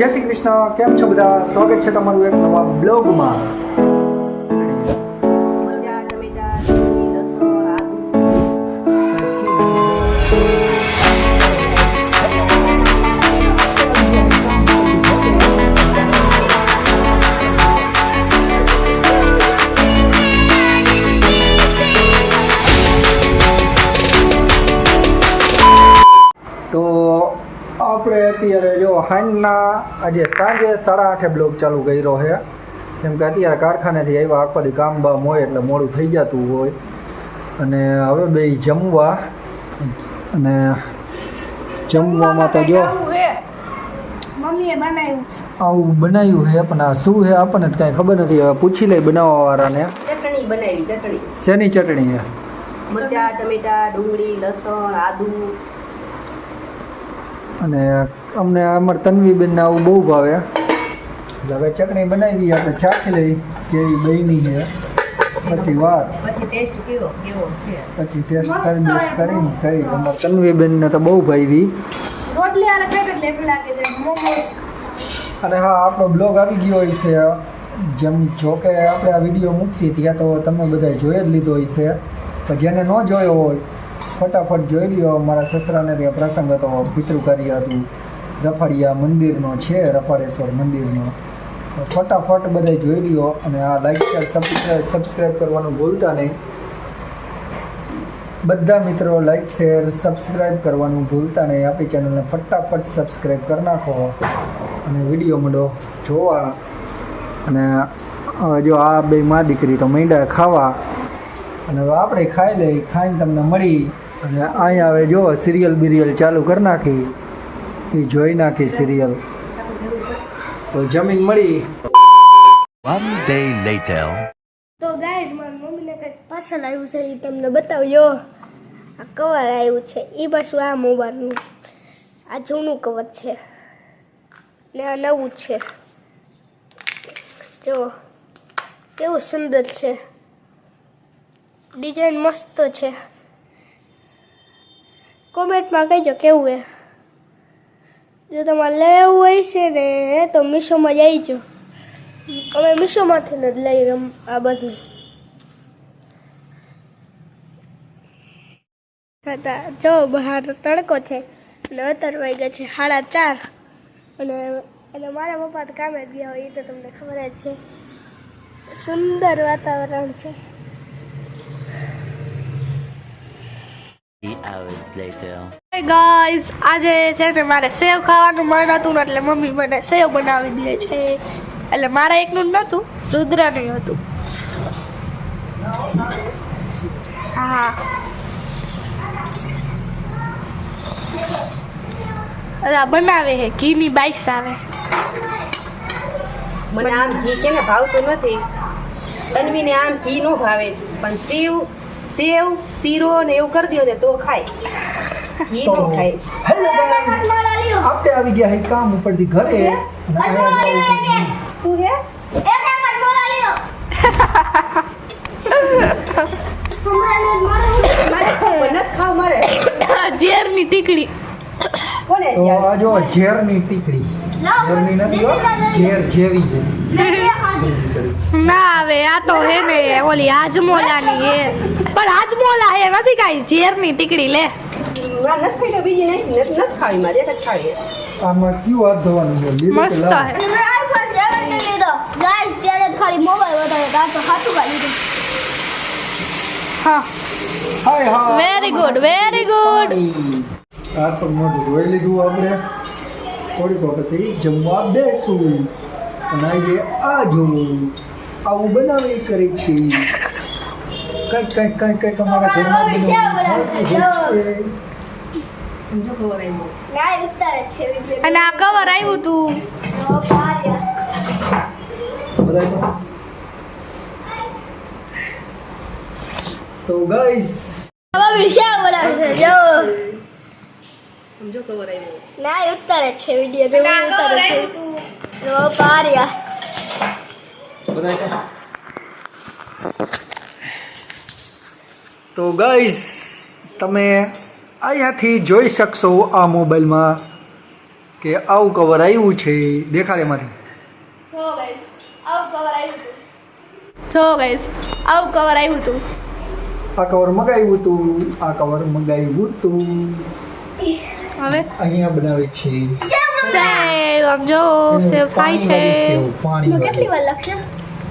જય શ્રી કૃષ્ણ. કેમ છો બધા? સ્વાગત છે તમારું એક નવા બ્લોગમાં. તો આપણે અત્યારે હાંજના આજે સાંજે સાડા આઠે બ્લોક ચાલુ કર્યો છે. કેમ કે અત્યારે કારખાનેથી આવ્યા આખો દી કામ બામ હોય એટલે મોડું થઈ જતું હોય. અને હવે બે જમવા અને જમવામાં તો જો મમ્મીએ બનાવ્યું છે. આવું બનાવ્યું છે પણ આ શું છે આપણને જ કાંઈ ખબર નથી. હવે પૂછી લઈ બનાવવાવાળાને. ચટણી બનાવી ચટણી. શેની ચટણી છે? મરચા ટમેટા ડુંગળી લસણ આદુ. અને અમને અમારે તન્વીબેનને આવું બહુ ભાવે. હવે ચટણી બનાવી આપણે ચાખી લઈ જેવી બની છે. પછી વાત પછી ટેસ્ટ કેવો કેવો છે? પછી ટેસ્ટ કરી ટેસ્ટ કરીને ખાઈ. અમારે તન્વીબેનને તો બહુ ભાવી રોટલી આને ખાઈ એટલે લાગે છે મોમોસ. અને હા આપણો બ્લોગ આવી ગયો હોય છે. જેમ જો કે આપણે આ વીડિયો મૂકશી ત્યાં તો તમે બધા જોઈ જ લીધો હોય છે. પણ જેને ન જોયો હોય ફટાફટ જોઈ લ્યો. મારા સસરાને ત્યાં પ્રસંગ હતો. પિતૃકાર્ય હતું. રફાડિયા મંદિરનો છે રફાડેશ્વર મંદિરનો. ફટાફટ બધા જોઈ લ્યો અને આ લાઈક શેર સબસ્ક્રાઈબ કરવાનું ભૂલતા નહીં. બધા મિત્રો લાઈક શેર સબસ્ક્રાઈબ કરવાનું ભૂલતા નહીં. આપણી ચેનલને ફટાફટ સબસ્ક્રાઈબ કરી નાખો અને વીડિયો મંડો જોવા. અને જો આ બે મા દીકરી તો મીંડા ખાવા. અને હવે આપણે ખાઈ લઈ. ખાઈને તમને મળી અને અહીંયા હવે જો સિરિયલ બિરિયલ ચાલુ કરી નાખી એ જોઈ નાખી સિરિયલ. તો જમીન મળી. One day later. તો ગાઈઝ મારી મમ્મીને કંઈક પાછળ આવ્યું છે એ તમને બતાવજો. આ કવર આવ્યું છે એ પાછું આ મોબાઈલનું. આ જૂનું કવર છે. ને આ નવું છે. જો કેવું સુંદર છે. ડિઝાઇન મસ્ત છે. કોમેન્ટમાં કહેજો કેવું એ જો તમારે લેવું હોય છે ને, તો મીશોમાં જઈજો અમે મીશોમાંથી જ લઈ રમ આ બધું. જો બહાર તડકો છે, અને અત્યાર વાગ્યા છે સાડા ચાર. અને અને મારા પપ્પા કામે જ ગયા હોય, એ તો તમને ખબર જ છે. સુંદર વાતાવરણ છે. Hours later. ગાઈઝ આજે છે ને મારે સેવ ખાવાનું મન હતું ને એટલે મમ્મી મને સેવ બનાવી દે છે. એટલે મારા એકનું જ નહોતું રુદ્રનું હતું. હા. અલા બનાવે હે ઘીની બાઈસ આવે. મને આમ ઘી કે ને ભાવતું નથી. તન્વીને આમ ઘી નો ભાવે. પણ સેવ સેવ શીરો ને એવું કરી દો ને તો ખાય. હેલો આપણે આવી ગયા હે કામ ઉપરથી ઘરે. શું હે? મારે નથી ખાવ મારે. ઝેરની ટીકડી. તો આ જો ઝેરની ટીકડી. ઝેરની નથી હો ઝેર જેવી છે. ના હવે આ તો હે ને ઓલી હાજમોલાની હે. પણ હાજમોલા હે નથી કાંઈ ઝેરની ટીકડી લે. મારે નથી ખાઈ તો બીજી નહીં નથી નથી ખાવી મારે એક જ ખાવી આમાં કયું હાથ ધોવાનું છે? લીલું કે મસ્ત લાલ? હે. હા. હાય હા વેરી ગુડ વેરી ગુડ આ પણ મોઢું ધોઈ લીધું આપણે. થોડીક પછી જમવા બેસું. અને આજે આ જોવું આવું બનાવી કરી છે. કંઈક કંઈક કંઈક કંઈક અમારા ઘરમાં ખબર અને આ કવર આવ્યું તું. તો ગાઈસ જો. ખબર આવ્યો ના ઉતારે છે વીડિયો ઉતારે છે રો પાર્યા તો ગાઈસ તમે અહીંયાથી જોઈ શકશો આ મોબાઈલમાં કે આવું કવર આવ્યું છે દેખાડે મારી છો ગાઈસ આવું કવર આવ્યું હતું. છો ગાઈસ આવું કવર આવ્યું હતું. આ કવર મગાવ્યું હતું આ કવર મગાવ્યું હતું. હવે અહીંયા બનાવે છે. સેવ આમ જો સેવ થાય છે. પાણી કેટલી વાર લાગશે?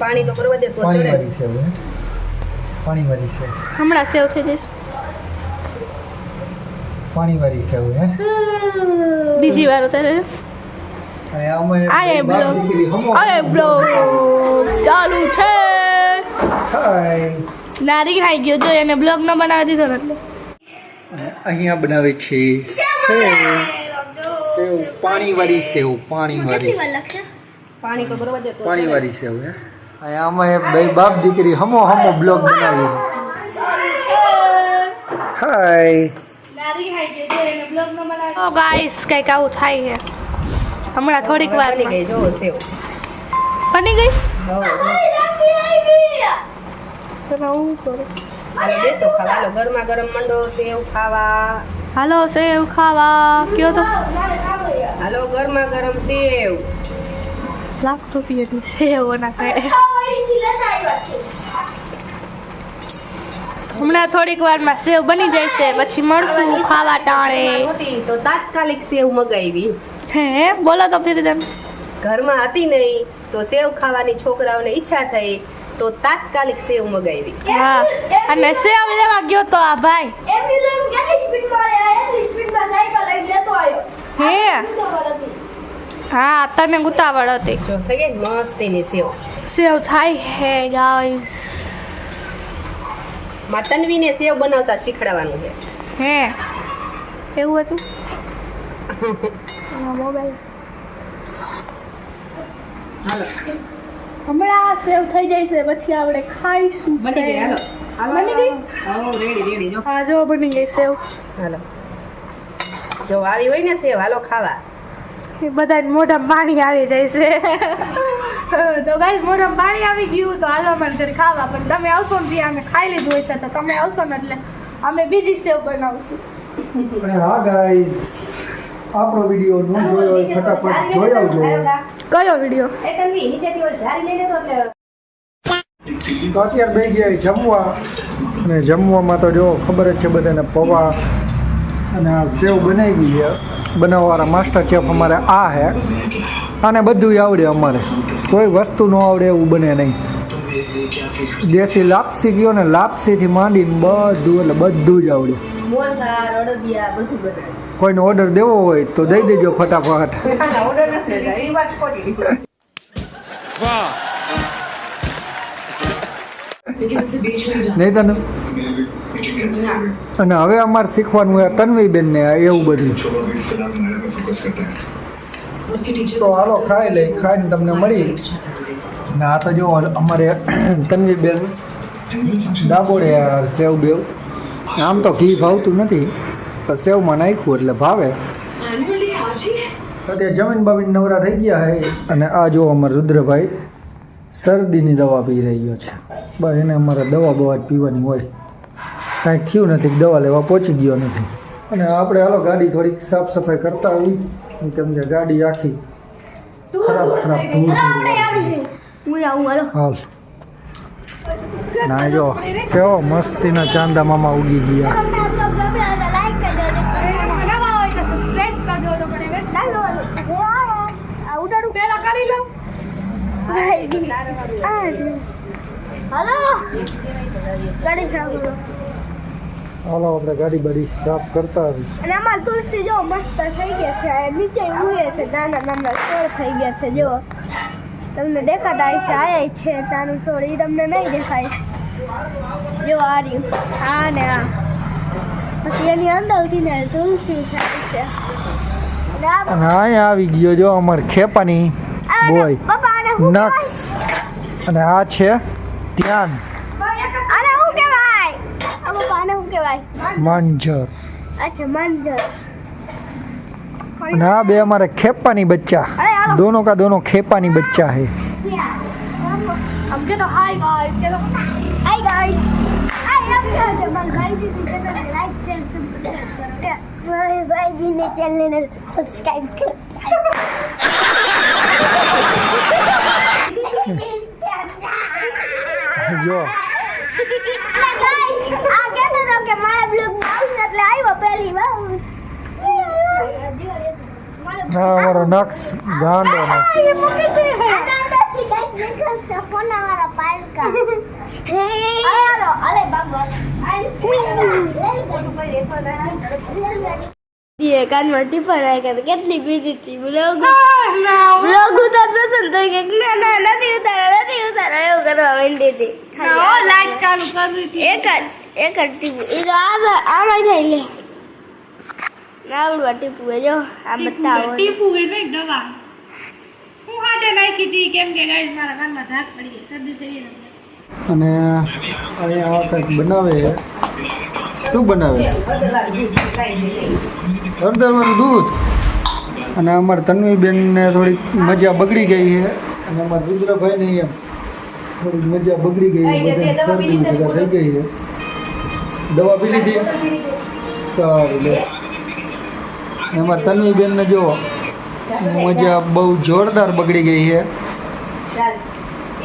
પાણી તો કરવા દે તો પાણી વાળી સેવ પાણી વાળી સેવ. હમણાં સેવ થઈ જશે પાણી વાળી સેવ હે? બીજી વાર ઉતારે. ચાલુ છે. નારી ખાઈ ગયો જો એને બ્લોગ ન બનાવી દીધો ને. અહીંયા બનાવે છે સેવ સેવ પાણી વાળી સેવ પાણી વાળી પાણી તો પાણી વાળી સેવ હે? અહીંયા અમે બે બાપ દીકરી હમો હમો બ્લોગ બનાવ્યો હાય. ગાઈસ કંઈક આવું થાય છે. હમણાં થોડીક વાર બની ગઈ જો સેવ. બની ગઈ? હો તો હું કરું. હાલો બેસો ખાવા. ગરમા ગરમ મંડો સેવ ખાવા. હાલો સેવ ખાવા. કયો તો? હાલો ગરમા ગરમ સેવ. લાખ રૂપિયાની સેવ નાખે હમણાં થોડીક વારમાં સેવ બની જશે પછી મળશું ખાવા ટાણે. તો તાત્કાલિક સેવ મગાવી. હે બોલો તો ફરી તેમ. ઘરમાં હતી નહીં તો સેવ ખાવાની છોકરાઓને ઈચ્છા થઈ. તો તાત્કાલિક સેવ મગાવી. હા અને સેવ લેવા ગયો તો આ ભાઈ. હે? હા તમે ઉતાવળ હતી. જો થઈ ગઈ ને મસ્તીની સેવ. સેવ થાય હે ગાયમાં તન્વીને સેવ બનાવતા શીખડાવવાનું છે. હે? એવું હતું? મોબાઈલ હાલો. હમણાં સેવ થઈ જાય છે પછી આપણે ખાઈશું બની ગઈ હાલો. બની ગઈ? હા રેડી રેડી જો. હા જો બની ગઈ સેવ હાલો. જો આવી હોય ને સેવ હાલો ખાવા. એ બધા મોઢામાં પાણી આવી જાય છે. તો ગાઈસ મોઢામાં પાણી આવી ગયું તો હાલો અમારે ઘરે ખાવા. પણ તમે આવશો ને ત્યાં અમે ખાઈ લીધું હોય છે તો તમે આવશો ને એટલે અમે બીજી સેવ બનાવશું. હા ગાઈસ આપણો વીડિયો ન જોયો હોય ફટાફટ જોઈ આવજો. કયો વીડિયો એ તન્વી નીચેથી ઓલી જારી લઈ લેતો એટલે તો અત્યારે બે ગયા જમવા. અને જમવામાં તો જો ખબર જ છે બધાને પૌવા અને આ સેવ બનાવી છે. બનાવવાળા માસ્ટર ચેફ અમારે આ હે. આને બધું આવડે અમારે. કોઈ વસ્તુ ન આવડે એવું બને નહીં. દેશી લાપસી ગયો ને લાપસીથી માંડીને બધું એટલે બધું જ આવડે. બધું બનાવે. કોઈને ઓર્ડર દેવો હોય તો દઈ દેજો ફટાફટ. નહીં તને અને હવે અમારે શીખવાનું હોય તન્વીબેન ને એવું બધું. તો હાલો ખાઈ લઈ ખાઈને તમને મળી. ને આ તો જો અમારે તન્વીબેન ડાબોડે આ સેવ બેવ આમ તો ઘી ભાવતું નથી. પણ સેવમાં નાખ્યું એટલે ભાવે. તો તે જમીન બાબીન નવરા થઈ ગયા હે. અને આ જો અમારે રુદ્રભાઈ શરદીની દવા પી રહ્યો છે. બસ એને અમારે દવા બવા જ પીવાની હોય. કાંઈ થયું નથી દવા લેવા પહોંચી ગયો નથી. અને આપણે હાલો ગાડી થોડીક સાફ સફાઈ કરતા હોઈ કેમ કે ગાડી આખી ખરાબ ખરાબ ધૂળ ધૂળ હું આવું હાલો. હાલ. ના જો કેવો મસ્તીના ચાંદા મામા ઉગી ગયા. હલો. ગાડી ખરાબ હાલો આપણે ગાડી બાડી સાફ કરતા આવી અને આમાં તુલસી જો મસ્ત થઈ ગયા છે. નીચે ઉયે છે નાના નાના છોડ થઈ ગયા છે જો. તમને દેખાતા હશે આયા છે નાનું છોડ એ તમને નહીં દેખાય. જો આ રહ્યું. આ ને આ. પછી એની અંદરથી ને તુલસી છે અને આ અહીંયા આવી ગયો જો અમારે ખેપાની. બોય પપ્પા આને હું નક્સ અને આ છે ધ્યાન આને હું કહેવાય આ પપ્પા આને હું કહેવાય માંજર અચ્છા મંજર અને આ બે અમારે ખેપાની બચ્ચા અરે હાલો दोनों का दोनों खेपानी बच्चा है हम के तो हाय गाइस के तो हाय गाइस हाय आप क्या जब भाई जी की चैनल लाइक शेयर सब्सक्राइब करोगे ભાઈજીને ચેનલને સબસ્ક્રાઇબ કરો જો આ કહેતો હતો કે મારા બ્લોગ આવશે એટલે આવ્યો પહેલી વાર હા અમારો નક્ષ ગાંડો નક્ષ એ કાનમાં ટીપા નાખ્યા કરે કેટલી બીજી હતી. બ્લોગ બ્લોગ ઉતારતો તો કે ના ના નથી ઉતારા નથી ઉતારા એવું કરવા માંડી હતી. લાઈટ ચાલુ કરવી હતી. એક જ એક જ ટીપુ. એ તો આ આમાં જાય લે. નાવડવા ટીપુ એ જો આ બતાવો ટીપુ એ નહીં દવા. હું હાટે નાખી હતી કેમ કે ગાઈસ મારા કાનમાં ધાક પડી ગઈ સર્દી થઈ અને અહીંયા આ કંઈક બનાવે. શું બનાવે? હળદરવાળું દૂધ. અને અમારા તન્વીબેનને થોડીક મજા બગડી ગઈ છે. અને અમારા રુદ્રભાઈને એમ થોડીક મજા બગડી ગઈ બધા શરદી બધા થઈ ગઈ છે. દવા પી લીધી? સારું લે. એમાં તન્વીબેનને જો મજા બહુ જોરદાર બગડી ગઈ છે.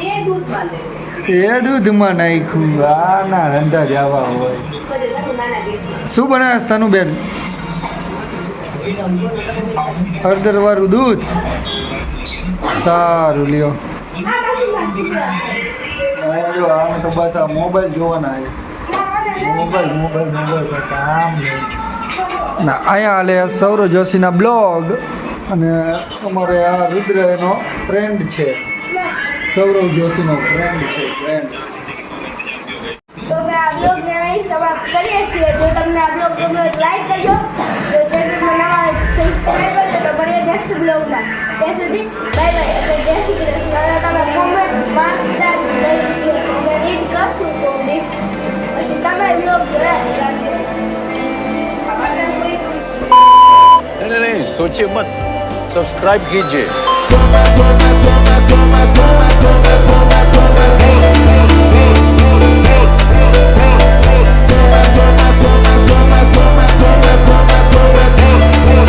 એ દૂધમાં નાખ્યું. આના ધંધા જવા હોય. શું બનાવે તનુબેન? હળદર વાળું દૂધ? સારું લ્યો. જો આમ તો બસ આ મોબાઈલ જોવાના મોબાઈલ મોબાઈલ મોબાઈલ ના અહીંયા હાલે સૌરવ જોશીના બ્લોગ. અને અમારે આ રુદ્ર એનો ફ્રેન્ડ છે. સૌરવ જોશીનો ફ્રેન્ડ છે ફ્રેન્ડ તો અમે આ બ્લોગને અહીં સમાપ્ત કરીએ છીએ જો તમને આ બ્લોગ ગમ્યો તો લાઈક કરજો જો ચેનલમાં નવા સબસ્ક્રાઈબ કરજો તો મળીએ નેક્સ્ટ બ્લોગમાં ત્યાં સુધી બાય બાય અને જય શ્રી કૃષ્ણ અને તમે કોમેન્ટ માગતા જ રહેજો અમે રીડ કરશું કોમેન્ટ પછી તમે બ્લોગ જોયા રાખજો नहीं नहीं नहीं सोचिए मत सब्सक्राइब कीजिए toma, toma, toma, toma.